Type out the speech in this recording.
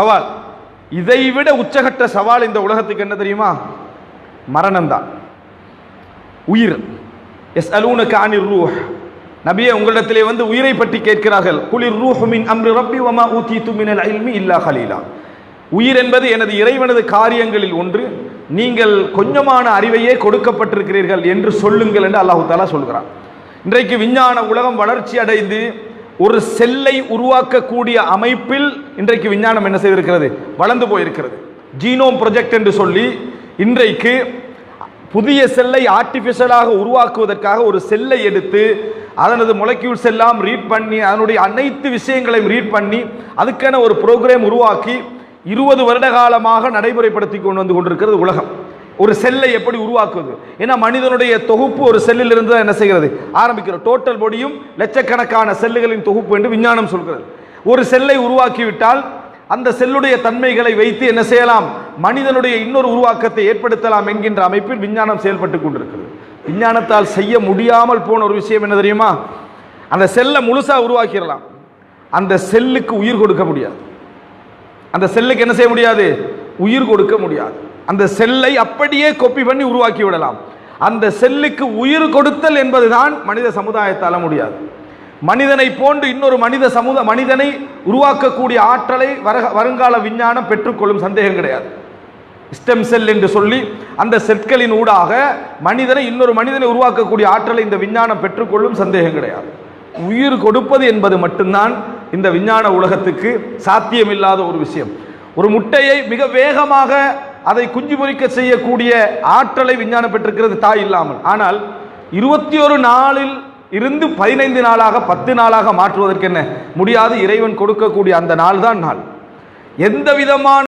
சவால். இதை விட உச்சகட்ட சவால் இந்த உலகத்துக்கு என்ன தெரியுமா? மரணம்தான். உயிர். எஸ் அலூன அனிர் ரூஹ். நபியே உங்களிடத்திலே வந்து உயிரை பற்றி கேட்கிறார்கள். குளிர் ரூஹுமின் அம்ரு ரப்பி வமா ஊத்தி துமினல் இல்லா ஹலீலா. உயிர் என்பது எனது இறைவனது காரியங்களில் ஒன்று. நீங்கள் கொஞ்சமான அறிவையே கொடுக்கப்பட்டிருக்கிறீர்கள் என்று சொல்லுங்கள் என்று அல்லாஹு தாலா சொல்கிறான். இன்றைக்கு விஞ்ஞான உலகம் வளர்ச்சி அடைந்து ஒரு செல்லை உருவாக்கக்கூடிய அமைப்பில் இன்றைக்கு விஞ்ஞானம் என்ன செய்திருக்கிறது? வளர்ந்து போயிருக்கிறது. ஜீனோம் ப்ரொஜெக்ட் என்று சொல்லி இன்றைக்கு புதிய செல்லை ஆர்டிஃபிஷியலாக உருவாக்குவதற்காக ஒரு செல்லை எடுத்து அதனது மொலக்யூல்ஸ் எல்லாம் ரீட் பண்ணி அதனுடைய அனைத்து விஷயங்களையும் ரீட் பண்ணி அதுக்கென ஒரு ப்ரோக்ராம் உருவாக்கி இருபது வருட காலமாக நடைமுறைப்படுத்தி கொண்டு வந்து கொண்டிருக்கிறது உலகம். ஒரு செல்லை எப்படி உருவாக்குவது? ஏன்னா மனிதனுடைய தொகுப்பு ஒரு செல்லில் இருந்து தான் என்ன செய்கிறது? ஆரம்பிக்கிறது. டோட்டல் பொடியும் லட்சக்கணக்கான செல்லுகளின் தொகுப்பு என்று விஞ்ஞானம் சொல்கிறது. ஒரு செல்லை உருவாக்கிவிட்டால் அந்த செல்லுடைய தன்மைகளை வைத்து என்ன செய்யலாம்? மனிதனுடைய இன்னொரு உருவாக்கத்தை ஏற்படுத்தலாம் என்கின்ற அமைப்பில் விஞ்ஞானம் செயல்பட்டு கொண்டிருக்கிறது. விஞ்ஞானத்தால் செய்ய முடியாமல் போன ஒரு விஷயம் என்ன தெரியுமா? அந்த செல்லை முழுசாக உருவாக்கிடலாம். அந்த செல்லுக்கு உயிர் கொடுக்க முடியாது. அந்த செல்லுக்கு என்ன செய்ய முடியாது? உயிர் கொடுக்க முடியாது. அந்த செல்லை அப்படியே கொப்பி பண்ணி உருவாக்கி விடலாம். அந்த செல்லுக்கு உயிர் கொடுத்தல் என்பதுதான் மனித சமுதாயத்தால் முடியாது. மனிதனை போன்று இன்னொரு மனித சமுத மனிதனை உருவாக்கக்கூடிய ஆற்றலை வர வருங்கால விஞ்ஞானம் பெற்றுக்கொள்ளும் சந்தேகம் கிடையாது. ஸ்டெம் செல் என்று சொல்லி அந்த செற்களின் ஊடாக மனிதனை இன்னொரு மனிதனை உருவாக்கக்கூடிய ஆற்றலை இந்த விஞ்ஞானம் பெற்றுக்கொள்ளும் சந்தேகம் கிடையாது. உயிர் கொடுப்பது என்பது மட்டும்தான் இந்த விஞ்ஞான உலகத்துக்கு சாத்தியமில்லாத ஒரு விஷயம். ஒரு முட்டையை மிக வேகமாக அதை குஞ்சு பொறிக்க செய்யக்கூடிய ஆற்றலை விஞ்ஞானம் பெற்றிருக்கிறது தாய் இல்லாமல். ஆனால் இருபத்தி ஒரு நாளில் இருந்து பதினைந்து நாளாக பத்து நாளாக மாற்றுவதற்கு என்ன முடியாது. இறைவன் கொடுக்கக்கூடிய அந்த நாள் தான் நாள். எந்த விதமான